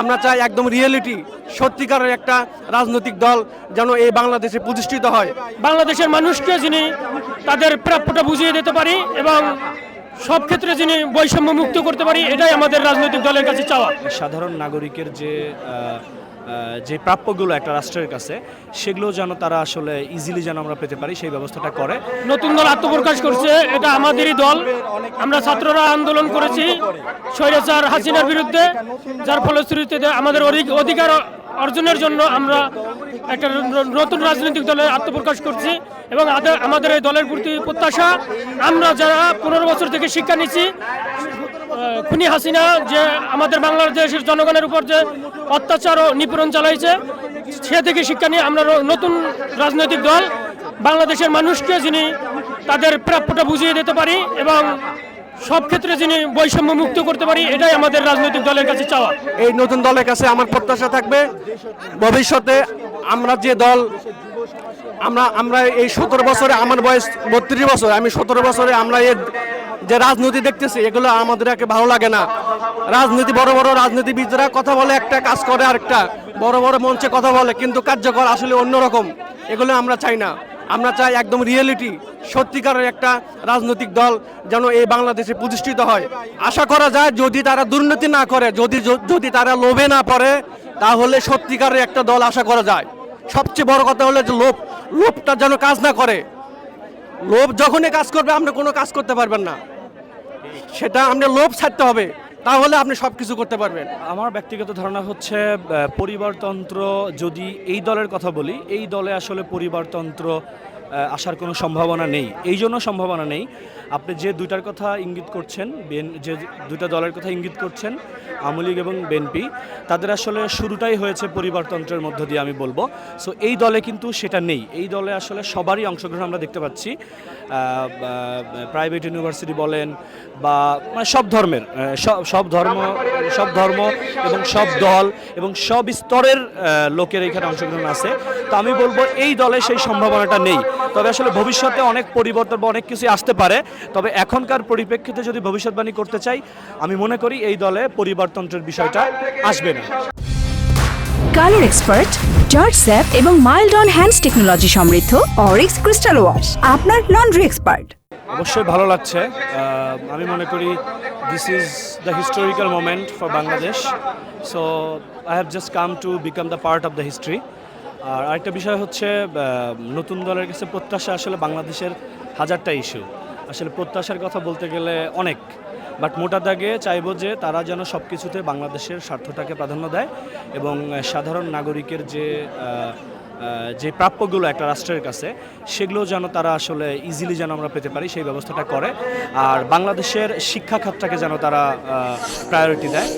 আমরা চাই একদম রিয়েলিটি সত্যিকারের একটা রাজনৈতিক দল যেন এই বাংলাদেশে প্রতিষ্ঠিত হয়। বাংলাদেশের মানুষকে যিনি তাদের প্রাপ্যটা বুঝিয়ে দিতে পারি এবং সব ক্ষেত্রে যিনি বৈষম্য মুক্ত করতে পারি এটাই আমাদের রাজনৈতিক দলের কাছে চাওয়া। সাধারণ নাগরিকের যে যে প্রাপ্যগুলো একটা রাষ্ট্রের কাছে, সেগুলো যেন তারা আসলে ইজিলি যেন আমরা পেতে পারি, সেই ব্যবস্থাটা করে। নতুন দল আত্মপ্রকাশ করছে, এটা আমাদেরই দল। আমরা ছাত্ররা আন্দোলন করেছি স্বৈরাচার হাসিনার বিরুদ্ধে, যার ফলশ্রুতিতে আমাদের অধিক- অধিকার অর্জনের জন্য আমরা একটা নতুন রাজনৈতিক দলে আত্মপ্রকাশ করছি এবং আমাদের এই দলের প্রতি প্রত্যাশা। আমরা যারা পনেরো বছর থেকে শিক্ষা নিচ্ছি খুনি হাসিনা যে আমাদের বাংলাদেশের জনগণের উপর যে অত্যাচার ও নিপীড়ন চালাইছে, সে থেকে শিক্ষা নিয়ে আমরা নতুন রাজনৈতিক দল, বাংলাদেশের মানুষকে যিনি তাদের প্রাপ্যটা বুঝিয়ে দিতে পারি এবং সব ক্ষেত্রে যিনি বৈষম্য মুক্ত করতে পারি, এটাই আমাদের রাজনৈতিক দলের কাছে চাওয়া। এই নতুন দলের কাছে আমার প্রত্যাশা থাকবে, ভবিষ্যতে আমরা যে দল, আমরা আমরা এই সতেরো বছরে, আমার বয়স বত্রিশ বছর, আমি সতেরো বছরে আমরা এর যে রাজনীতি দেখতেছি, এগুলো আমাদের একে ভালো লাগে না। রাজনীতি, বড় বড় রাজনীতিবিদরা কথা বলে, একটা কাজ করে আরেকটা। বড় বড় মঞ্চে কথা বলে, কিন্তু কার্যকর আসলে অন্যরকম। এগুলো আমরা চাই না। আমরা চাই একদম রিয়েলিটি সত্যিকারের একটা রাজনৈতিক দল যেন এই বাংলাদেশে প্রতিষ্ঠিত হয়। আশা করা যায়, যদি তারা দুর্নীতি না করে, যদি যদি তারা লোভে না পড়ে, তাহলে সত্যিকারের একটা দল আশা করা যায়। সবচেয়ে বড় কথা হলো যে লোভ। লোভটা যেন কাজ না করে। লোভ যখনই কাজ করবে, আপনি কোনো কাজ করতে পারবেন না। সেটা আপনার লোভ ছাড়তে হবে, তাহলে আপনি সব কিছু করতে পারবেন। আমার ব্যক্তিগত ধারণা হচ্ছে পরিবারতন্ত্র যদি এই দলের কথা বলি, এই দলে আসলে পরিবারতন্ত্র আসার কোনো সম্ভাবনা নেই। এই জন্য সম্ভাবনা নেই। আপনি যে দুইটার কথা ইঙ্গিত করছেন, বিএন- যে দুইটা দলের কথা ইঙ্গিত করছেন, আওয়ামী লীগ এবং বিএনপি, তাদের আসলে শুরুটাই হয়েছে পরিবারতন্ত্রের মধ্য দিয়ে আমি বলব। সো এই দলে কিন্তু সেটা নেই। এই দলে আসলে সবারই অংশগ্রহণ আমরা দেখতে পাচ্ছি। প্রাইভেট ইউনিভার্সিটি বলেন বা মানে সব ধর্মের সব- ধর্ম, সব ধর্ম এবং সব দল এবং সব স্তরের লোকের এখানে অংশগ্রহণ আছে। তো আমি বলব এই দলে সেই সম্ভাবনাটা নেই। তবে আসলে ভবিষ্যতে অনেক পরিবর্তন বা অনেক কিছু আসতে পারে। তবে এখনকার পরিপ্রেক্ষিতে যদি ভবিষ্যৎবাণী করতে চাই আমি মনে করি এই দলে পরিবারতন্ত্রের বিষয়টা আসবে না। কালার এক্সপার্ট জর্জ স্যাপ এবং মাইল্ড অন হ্যান্ডস টেকনোলজি সমৃদ্ধ অরিক্স ক্রিস্টাল ওয়াশ আপনার লন্ড্রি এক্সপার্ট। অবশ্যই ভালো লাগছে। আমি মনে করি this is the historical moment for Bangladesh so I have just come to become the part of the history আর আরেকটা বিষয় হচ্ছে নতুন দলের কাছে প্রত্যাশা আসলে বাংলাদেশের হাজারটা ইস্যু আসলে প্রত্যাশার কথা বলতে গেলে অনেক বাট মোটা দাগে চাইব যে তারা যেন সব কিছুতে বাংলাদেশের স্বার্থটাকে প্রাধান্য দেয় এবং সাধারণ নাগরিকের যে যে প্রাপ্যগুলো একটা রাষ্ট্রের কাছে, সেগুলো যেন তারা আসলে ইজিলি যেন আমরা পেতে পারি, সেই ব্যবস্থাটা করে। আর বাংলাদেশের শিক্ষা খাতটাকে যেন তারা প্রায়োরিটি দেয়।